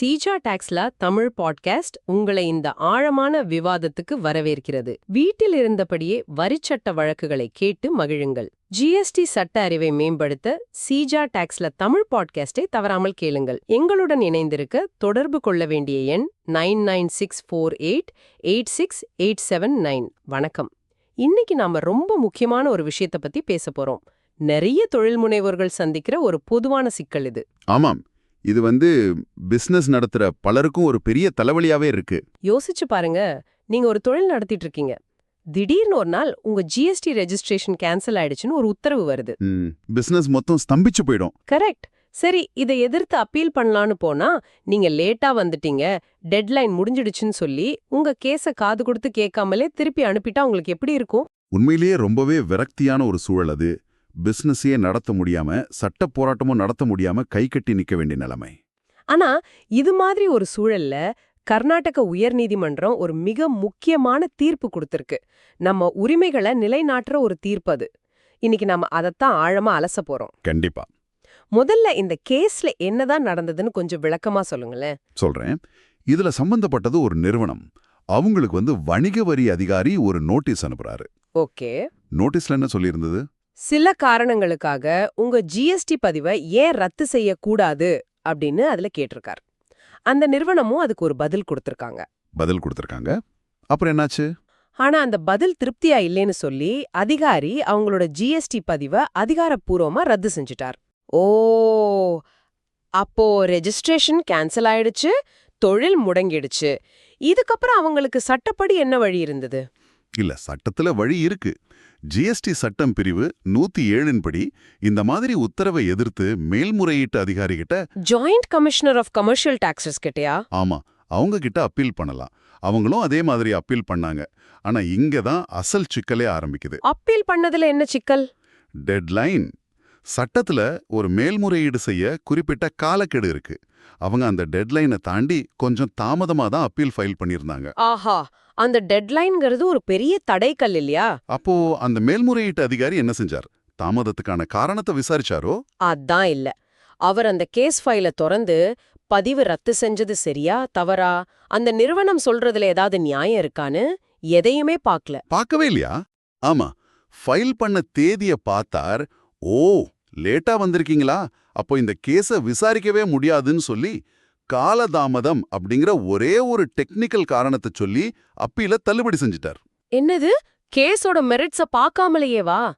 Seeja டாக்ஸ்ல Tamil podcast உங்களை இந்த ஆழமான விவாதத்துக்கு வரவேற்கிறது. வீட்டில் இருந்தபடியே வரிச்சட்ட வழக்குகளை கேட்டு மகிழுங்கள். ஜிஎஸ்டி சட்ட அறிவை மேம்படுத்த சீஜா டாக்ஸ்ல தமிழ் பாட்காஸ்டை தவறாமல் கேளுங்கள். எங்களுடன் இணைந்திருக்க தொடர்பு கொள்ள வேண்டிய எண் nine nine six four eight eight six eight seven nine. வணக்கம். இன்னைக்கு நாம ரொம்ப முக்கியமான ஒரு விஷயத்தை பத்தி பேச போறோம். நிறைய தொழில் முனைவோர்கள் சந்திக்கிற ஒரு பொதுவான சிக்கல் இது. ஆமாம். இது வந்து பிசினஸ் நடத்துற பலருக்கும் ஒரு பெரிய தலைவலியாவே இருக்கு. யோசிச்சு பாருங்க. நீங்க ஒரு தொழில் நடத்திட்டு இருக்கீங்க. திடீர்னு ஒரு நாள் உங்க ஜிஎஸ்டி ரெஜிஸ்ட்ரேஷன் கேன்சல் ஆயிடுச்சுன்னு ஒரு உத்தரவு வருது. பிசினஸ் மொத்தம் ஸ்தம்பிச்சு போயிடும். கரெக்ட் சரி இதை எதிர்த்து அப்பீல் பண்ணலான்னு போனா நீங்க லேட்டா வந்துட்டீங்க. டெட்லைன் முடிஞ்சிடுச்சுன்னு சொல்லி உங்க கேஸ காது கொடுத்து கேட்காமலே திருப்பி அனுப்பிட்டா உங்களுக்கு எப்படி இருக்கும்? உண்மையிலேயே ரொம்பவே விரக்தியான ஒரு சூழல் அது. பிசினஸையே நடத்த முடியாம சட்ட போராட்டமும் நடத்த முடியாம கை கட்டி நிக்க வேண்டிய நிலைமை. ஆனா இது மாதிரி ஒரு சூழல்ல கர்நாடக உயர்நீதிமன்றம் ஒரு மிக முக்கியமான தீர்ப்பு கொடுத்திருக்கு. நம்ம உரிமைகளை நிலைநாட்டுற ஒரு தீர்ப்பு அது. இன்னைக்கு நம்ம அதைத்தான் ஆழமா அலச போறோம். கண்டிப்பா. முதல்ல இந்த கேஸ்ல என்னதான் நடந்ததுன்னு கொஞ்சம் விளக்கமா சொல்லுங்களேன். சொல்றேன். இதுல சம்பந்தப்பட்டது ஒரு நிறுவனம். அவங்களுக்கு வந்து வணிக வரி அதிகாரி ஒரு நோட்டீஸ் அனுப்புறாரு. ஓகே. நோட்டீஸ்ல என்ன சொல்லியிருந்தது? சில காரணங்களுக்காக உங்க ஜிஎஸ்டி பதிவை ஏன் ரத்து செய்யக்கூடாது அப்படின்னு அதுல கேட்டிருக்கார். அந்த நிறுவனமும் அதுக்கு ஒரு பதில் கொடுத்திருக்காங்க. பதில் கொடுத்திருக்காங்க. அப்புறம் என்னாச்சு? ஆனா அந்த பதில் திருப்தியா இல்லைன்னு சொல்லி அதிகாரி அவங்களோட ஜிஎஸ்டி பதிவை அதிகாரப்பூர்வமா ரத்து செஞ்சுட்டார். ஓ அப்போ ரெஜிஸ்ட்ரேஷன் கேன்சல் ஆயிடுச்சு தொழில் முடங்கிடுச்சு. இதுக்கப்புறம் அவங்களுக்கு சட்டப்படி என்ன வழி இருந்தது? இல்ல சட்டத்துல வழி இருக்கு. ஜிஎஸ்டி சட்டம் பிரிவு நூத்தி ஏழின் படி இந்த மாதிரி உத்தரவை எதிர்த்து மேல்முறையீட்டு அதிகாரி கிட்ட joint commissioner of commercial taxes கிட்டயா? ஆமா அவங்க கிட்ட அப்பீல் பண்ணலாம். அவங்களும் அதே மாதிரி அப்பீல் பண்ணாங்க. ஆனா இங்க தான் அசல் சிக்கலே ஆரம்பிக்குது. அப்பீல் பண்ணதுல என்ன சிக்கல்? டெட்லைன் சட்டத்துல ஒரு மேல்முறையீடு செய்ய குறிப்பிட்ட காலக்கெடு இருக்கு. அவங்க அந்த டெட்லைனை தாண்டி கொஞ்சம் தாமதமா தான் அப்பீல் ஃபைல் பண்ணியிருந்தாங்க. ஆஹா அந்த டெட்லைன்ங்கிறது ஒரு பெரிய தடைக்கல் இல்லையா? அப்போ அந்த மேல்முறையீட்டு அதிகாரி என்ன செஞ்சார்? தாமதத்துக்கான காரணத்தை விசாரிச்சாரோ? அதான் இல்ல. அவர் அந்த கேஸ் ஃபைல திறந்து பதிவு ரத்து செஞ்சது சரியா தவறா? அந்த நிறுவனம் சொல்றதுல ஏதாவது நியாயம் இருக்கான்னு எதையுமே பார்க்கல. பார்க்கவே இல்லையா? ஆமா. ஃபைல் பண்ண தேதிய பார்த்தார். ஓ லேட்டா வந்திருக்கீங்களா? அப்போ இந்த கேஸ விசாரிக்கவே முடியாதுன்னு சொல்லி காலதாமதம் அப்படிங்கிற ஒரே ஒரு டெக்னிக்கல் காரணத்தை சொல்லி அப்பீல தள்ளுபடி செஞ்சிட்டார். என்னது? கேஸோட மெரிட்ஸ பார்க்காமலேயே வா?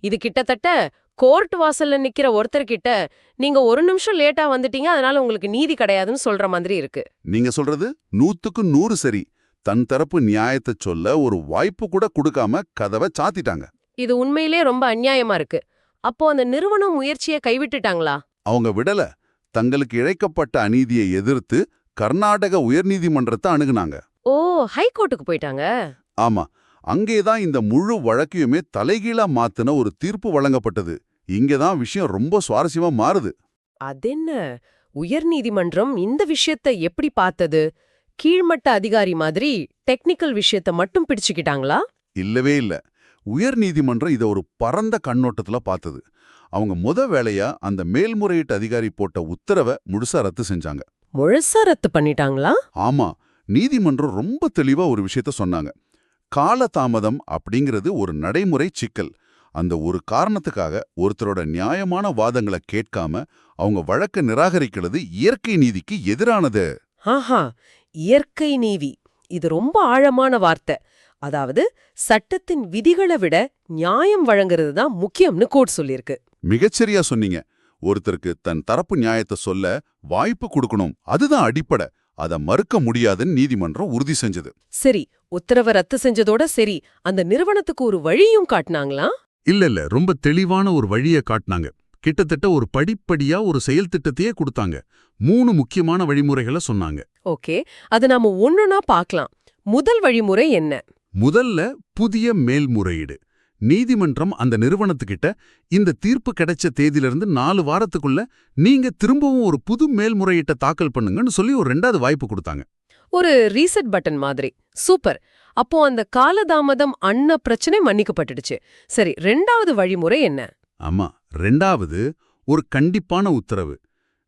இது கிட்டத்தட்ட கோர்ட் வாசல்ல நிக்கிற ஒருத்தர்கிட்ட நீங்க ஒரு நிமிஷம் லேட்டா வந்துட்டீங்க அதனால உங்களுக்கு நீதி கிடையாதுன்னு சொல்ற மாதிரி இருக்கு. நீங்க சொல்றது நூத்துக்கு நூறு சரி. தன் தரப்பு நியாயத்தை சொல்ல ஒரு வாய்ப்பு கூட கொடுக்காம கதவை சாத்திட்டாங்க. இது உண்மையிலே ரொம்ப அநியாயமா இருக்கு. அப்போ அந்த நிறுவனம் முயற்சியை கைவிட்டுட்டாங்களா? அவங்க விடல. தங்களுக்கு இழைக்கப்பட்ட அநீதியை எதிர்த்து கர்நாடக உயர்நீதிமன்றத்தை அணுகுனாங்க. ஓ ஹைகோர்ட்டுக்கு போயிட்டாங்க? ஆமா. அங்கேதான் இந்த முழு வழக்கையுமே தலைகீழா மாத்துன ஒரு தீர்ப்பு வழங்கப்பட்டது. இங்கதான் விஷயம் ரொம்ப சுவாரஸ்யமா மாறுது. அதென்ன? உயர்நீதிமன்றம் இந்த விஷயத்த எப்படி பார்த்தது? கீழ்மட்ட அதிகாரி மாதிரி டெக்னிக்கல் விஷயத்த மட்டும் பிடிச்சுக்கிட்டாங்களா? இல்லவே இல்ல. உயர்நீதிமன்றம் இத ஒரு பரந்த கண்ணோட்டத்துல பார்த்தது. அவங்க முத வேலையா அந்த மேல்முறையீட்டு அதிகாரி போட்ட உத்தரவை முழுசா ரத்து செஞ்சாங்க. முழுசா ரத்து பண்ணிட்டாங்களா? ஆமா நீதிமன்றம் ரொம்ப தெளிவா ஒரு விஷயத்த சொன்னாங்க. காலதாமதம் அப்படிங்கிறது ஒரு நடைமுறை சிக்கல். அந்த ஒரு காரணத்துக்காக ஒருத்தரோட நியாயமான வாதங்களை கேட்காம அவங்க வழக்க நிராகரிக்கிறது இயற்கை நீதிக்கு எதிரானது. ஆஹா இயற்கை நீதி. இது ரொம்ப ஆழமான வார்த்தை. அதாவது சட்டத்தின் விதிகளை விட நியாயம் வழங்குறது தான் முக்கியம்னு கோர்ட் சொல்லியிருக்கு. மிகச்சரியா சொன்னீங்க. ஒருத்தருக்கு தன் தரப்பு நியாயத்தை சொல்ல வாய்ப்பு கொடுக்கணும். அதுதான் அடிப்படை. அத மறுக்க முடியாதுன்னு நீதிமன்றம் உறுதி செஞ்சது. சரி உத்தரவை ரத்து செஞ்சதோட சரி அந்த நிறுவனத்துக்கு ஒரு வழியும் காட்டினாங்களா? இல்ல இல்ல. ரொம்ப தெளிவான ஒரு வழியை காட்டினாங்க. கிட்டத்தட்ட ஒரு படிப்படியா ஒரு செயல் திட்டத்தையே கொடுத்தாங்க. மூணு முக்கியமான வழிமுறைகளை சொன்னாங்க. ஓகே. அது நாம ஒண்ணுனா பார்க்கலாம். முதல் வழிமுறை என்ன? முதல்ல புதிய மேல்முறையீடு. நீதிமன்றம் அந்த நிறுவனத்துக்கிட்ட இந்த தீர்ப்பு கிடைச்ச தேதியிலிருந்து நாலு வாரத்துக்குள்ள நீங்க திரும்பவும் ஒரு புது மேல்முறையீட்டை தாக்கல் பண்ணுங்கன்னு சொல்லி ஒரு ரெண்டாவது வாய்ப்பு கொடுத்தாங்க. ஒரு ரீசெட் பட்டன் மாதிரி. சூப்பர். அப்போ அந்த காலதாமதம் அன்ன பிரச்சனை மன்னிக்கப்பட்டுடுச்சு. சரி ரெண்டாவது வழிமுறை என்ன? ஆமா ரெண்டாவது ஒரு கண்டிப்பான உத்தரவு.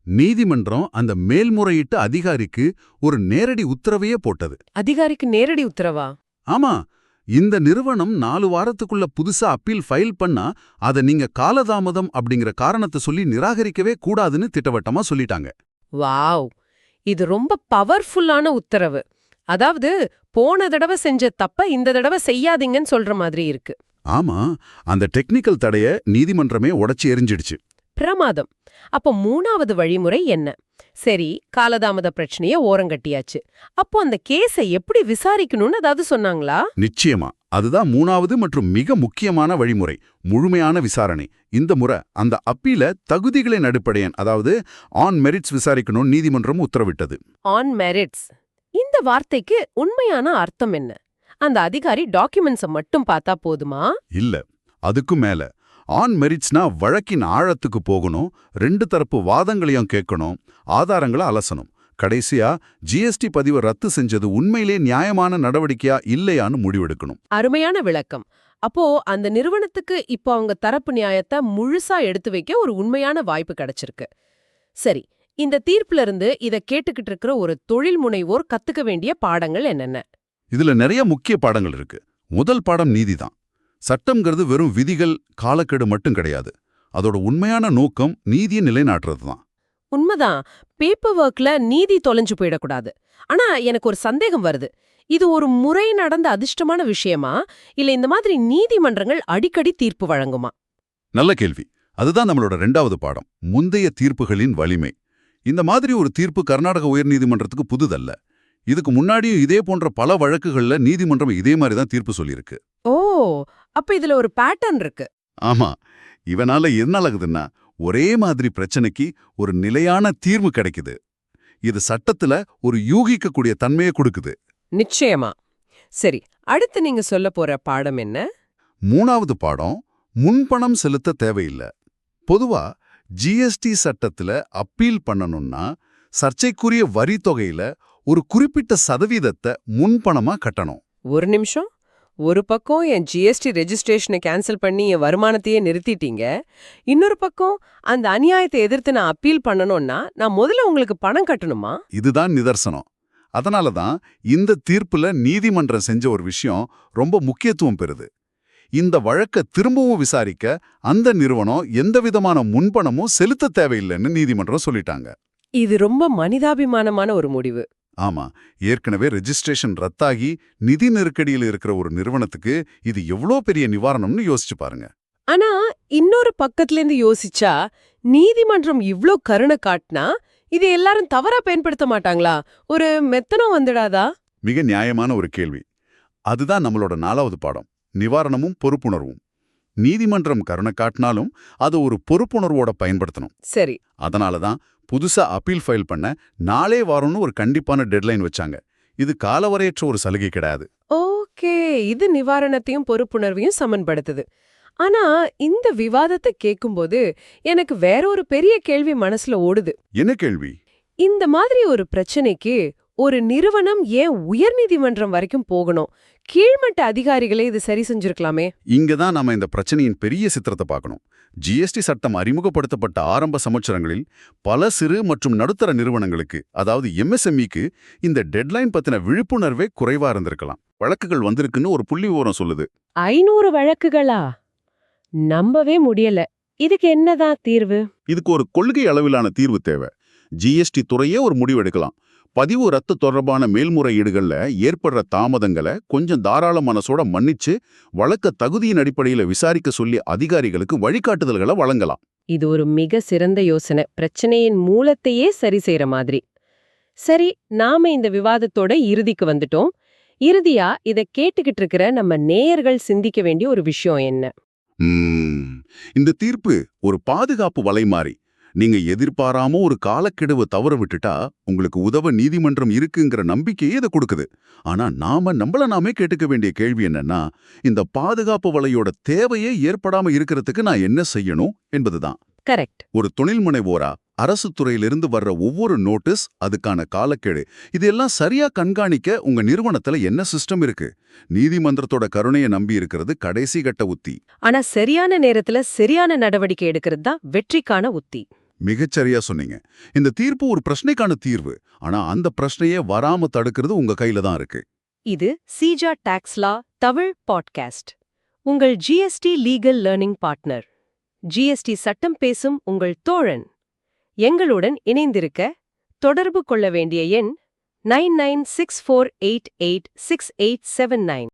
நீதிமன்றம் அந்த மேல்முறையீட்டு அதிகாரிக்கு ஒரு நேரடி உத்தரவையே போட்டது. அதிகாரிக்கு நேரடி உத்தரவா? ஆமா இந்த நிறுவனம் நாலு வாரத்துக்குள்ள புதுசா அப்பீல் ஃபைல் பண்ணா அதை நீங்க காலதாமதம் அப்படிங்கிற காரணத்தை சொல்லி நிராகரிக்கவே கூடாதுன்னு திட்டவட்டமா சொல்லிட்டாங்க. வாவ்! இது ரொம்ப பவர்ஃபுல்லான உத்தரவு. அதாவது போன தடவை செஞ்ச தப்ப இந்த தடவை செய்யாதீங்கன்னு சொல்ற மாதிரி இருக்கு. ஆமா அந்த டெக்னிக்கல் தடைய நீதிமன்றமே உடைச்சு எரிஞ்சிடுச்சு. பிரமாதம். அப்போ மூணாவது வழிமுறை என்ன? சரி காலதாமத பிரச்சனைய ஓரங்கட்டியாச்சு. அப்போ அந்த கேஸை எப்படி விசாரிக்கணும்னு அதாவது சொன்னாங்களா? நிச்சயமா. அதுதான் மூணாவது மற்றும் மிக முக்கியமான வழிமுறை. முழுமையான விசாரணை. இந்த முறை அந்த அப்பீல தகுதிகளின் அடிப்படையன் அதாவது ஆன் மெரிட்ஸ் விசாரிக்கணும் நீதிமன்றம் உத்தரவிட்டது. ஆன் மெரிட்ஸ் இந்த வார்த்தைக்கு உண்மையான அர்த்தம் என்ன? அந்த அதிகாரி டாக்குமெண்ட்ஸை மட்டும் பார்த்தா போதுமா? இல்ல. அதுக்கும் மேல. ஆன் மெரிட்ஸ்னா வழக்கின் ஆழத்துக்கு போகணும் ரெண்டு தரப்பு வாதங்களையும் கேட்கணும் ஆதாரங்களை அலசணும். கடைசியா ஜிஎஸ்டி பதிவை ரத்து செஞ்சது உண்மையிலே நியாயமான நடவடிக்கையா இல்லையான்னு முடிவெடுக்கணும். அருமையான விளக்கம். அப்போ அந்த நிறுவனத்துக்கு இப்போ அவங்க தரப்பு நியாயத்தை முழுசா எடுத்து வைக்க ஒரு உண்மையான வாய்ப்பு கிடைச்சிருக்கு. சரி இந்த தீர்ப்புல இருந்து இத கேட்டுக்கிட்டு இருக்கிற ஒரு தொழில் முனைவோர் கத்துக்க வேண்டிய பாடங்கள் என்னென்ன? இதுல நிறைய முக்கிய பாடங்கள் இருக்கு. முதல் பாடம் நீதிதான். சட்டம்ங்கிறது வெறும் விதிகள் காலக்கெடு மட்டும் கிடையாது. அதோட உண்மையான நோக்கம் நீதியை நிலைநாட்டுறது தான் உண்மைதான். பேப்பர் ஒர்க்ல நீதி தொலைஞ்சு போயிடக்கூடாது. ஆனா எனக்கு ஒரு சந்தேகம் வருது. இது ஒரு முறை நடந்த அதிர்ஷ்டமான விஷயமா? இல்ல இந்த மாதிரி நீதிமன்றங்கள் அடிக்கடி தீர்ப்பு வழங்குமா? நல்ல கேள்வி. அதுதான் நம்மளோட ரெண்டாவது பாடம். முந்தைய தீர்ப்புகளின் வலிமை. இந்த மாதிரி ஒரு தீர்ப்பு கர்நாடக உயர்நீதிமன்றத்துக்கு புதுதல்ல. இதுக்கு முன்னாடியும் இதே போன்ற பல வழக்குகள்ல நீதிமன்றம் இதே மாதிரி தான் தீர்ப்பு சொல்லியிருக்கு. ஓ அப்ப இதுல ஒரு பேட்டர்ன் இருக்கு. ஆமா. இவனால என்ன ஆகுதுன்னா ஒரே மாதிரி பிரச்சனைக்கு ஒரு நிலையான தீர்வு கிடைக்குது. இது சட்டத்துல ஒரு யூகிக்கக்கூடிய தன்மையை கொடுக்குது. நிச்சயமா. சரி அடுத்து நீங்க சொல்ல போற பாடம் என்ன? மூணாவது பாடம் முன்பணம் செலுத்த தேவையில்லை. பொதுவா ஜிஎஸ்டி சட்டத்துல அப்பீல் பண்ணணும்னா சர்ச்சைக்குரிய வரி தொகையில ஒரு குறிப்பிட்ட சதவீதத்தை முன்பணமா கட்டணும். ஒரு நிமிஷம். ஒரு பக்கம் என் ஜிஎஸ்டி ரெஜிஸ்ட்ரேஷனை கேன்சல் பண்ணி என் வருமானத்தையே நிறுத்திட்டீங்க. இன்னொரு பக்கம் அந்த அநியாயத்தை எதிர்த்து நான் அப்பீல் பண்ணணும்னா நான் முதல்ல உங்களுக்கு பணம் கட்டணுமா? இதுதான் நிதர்சனம். அதனால தான் இந்த தீர்ப்புல நீதிமன்றம் செஞ்ச ஒரு விஷயம் ரொம்ப முக்கியத்துவம் பெறுது. இந்த வழக்க திரும்பவும் விசாரிக்க அந்த நிறுவனம் எந்தவிதமான முன்பணமும் செலுத்த தேவையில்லைன்னு நீதிமன்றம் சொல்லிட்டாங்க. இது ரொம்ப மனிதாபிமானமான ஒரு முடிவு. ஆமா ஏற்கனவே ரெஜிஸ்ட்ரேஷன் ரத்தாகி நிதி நெருக்கடியில் இருக்கிற ஒரு நிறுவனத்துக்கு இது எவ்வளோ பெரிய நிவாரணம்னு யோசிச்சு பாருங்க. ஆனா இன்னொரு பக்கத்துல இருந்து யோசிச்சா நீதிமன்றம் இவ்ளோ கருணை காட்டினா இது எல்லாரும் தவறா பயன்படுத்த மாட்டாங்களா? ஒரு மெத்தனம் வந்துடாதா? மிக நியாயமான ஒரு கேள்வி. அதுதான் நம்மளோட நாலாவது பாடம். நிவாரணமும் பொறுப்புணர்வும். நீதிமன்றம் கருணை காட்டினாலும் அதை ஒரு பொறுப்புணர்வோட பயன்படுத்தணும். சரி. அதனால தான் புதுசா அப்பீல் ஃபைல் பண்ண நாளே வாரம்னு ஒரு கண்டிப்பான டெட்லைன் வச்சாங்க. இது காலவரையற்ற ஒரு சலுகை கிடையாது. ஓகே. இது நிவாரணத்தையும் பொறுப்புணர்வையும் சமன்படுத்துது. ஆனா இந்த விவாதத்தை கேட்கும்போது எனக்கு வேற ஒரு பெரிய கேள்வி மனசுல ஓடுது. என்ன கேள்வி? இந்த மாதிரி ஒரு பிரச்சனைக்கு ஒரு நிறுவனம் ஏன் உயர்நீதிமன்றம் வரைக்கும் போகணும்? கீழ்மட்ட அதிகாரிகளே இது சரி செஞ்சிருக்கலாமே. இங்க தான் நாம இந்த பிரச்சனையின் பெரிய சித்திரத்தை பார்க்கணும். ஜிஎஸ்டி சட்டம் அறிமுகப்படுத்தப்பட்ட ஆரம்ப சமச்சரங்களில் பல சிறு மற்றும் நடுத்தர நிறுவனங்களுக்கு அதாவது எம்எஸ்எம்இக்கு இந்த டெட்லைன் பத்தின விழிப்புணர்வே குறைவா இருந்திருக்கலாம். வழக்குகள் வந்திருக்குன்னு ஒரு புள்ளி விவரம் சொல்லுது. ஐநூறு வழக்குகளா? நம்பவே முடியல. இதுக்கு என்னதான் தீர்வு? இதுக்கு ஒரு கொள்கை அளவிலான தீர்வு தேவை. ஜிஎஸ்டி துறையே ஒரு முடிவு எடுக்கலாம். பதிவு ரத்து தொடர்பான மேல்முறையீடுகள்ல ஏற்படுற தாமதங்களை கொஞ்சம் தாராள மனசோட மன்னிச்சு வழக்க தகுதியின் அடிப்படையில விசாரிக்க சொல்லி அதிகாரிகளுக்கு வழிகாட்டுதல்களை வழங்கலாம். இது ஒரு மிக சிறந்த யோசனை. பிரச்சனையின் மூலத்தையே சரி செய்யற மாதிரி. சரி நாம இந்த விவாதத்தோட இறுதிக்கு வந்துட்டோம். இறுதியா இத கேட்டுக்கிட்டு இருக்கிற நம்ம நேயர்கள் சிந்திக்க வேண்டிய ஒரு விஷயம் என்ன? இந்த தீர்ப்பு ஒரு பாதுகாப்பு வலை மாறி. நீங்க எதிர்பாராம ஒரு காலக்கெடுவை தவற விட்டுட்டா உங்களுக்கு உதவ நீதிமன்றம் இருக்குங்கிற நம்பிக்கையே இதை கொடுக்குது. ஆனா நாம நம்மள நாமே கேட்டுக்க வேண்டிய கேள்வி என்னன்னா இந்த பாதுகாப்பு வலையோட தேவையே ஏற்படாம இருக்கிறதுக்கு நான் என்ன செய்யணும் என்பதுதான். கரெக்ட். ஒரு தொழில் முனைவோரா அரசு துறையிலிருந்து வர்ற ஒவ்வொரு நோட்டீஸ் அதுக்கான காலக்கெடு இதெல்லாம் சரியா கண்காணிக்க உங்க நிறுவனத்துல என்ன சிஸ்டம் இருக்கு? நீதிமன்றத்தோட கருணையை நம்பி இருக்கிறது கடைசி கட்ட உத்தி. ஆனா சரியான நேரத்துல சரியான நடவடிக்கை எடுக்கிறது தான் வெற்றிக்கான உத்தி. மிகச்சரியா சொன்னீங்க. இந்த தீர்ப்பு ஒரு பிரச்சனைக்கான தீர்வு. ஆனா அந்த பிரச்சனையே வராம தடுக்கிறது உங்க கையில தான் இருக்கு. இது சீஜா டாக்ஸ்லா தமிழ் பாட்காஸ்ட். உங்கள் GST legal learning partner. GST சட்டம் பேசும் உங்கள் தோழன். எங்களுடன் இணைந்திருக்க தொடர்பு கொள்ள வேண்டிய எண் nine nine six four eight eight six eight seven nine.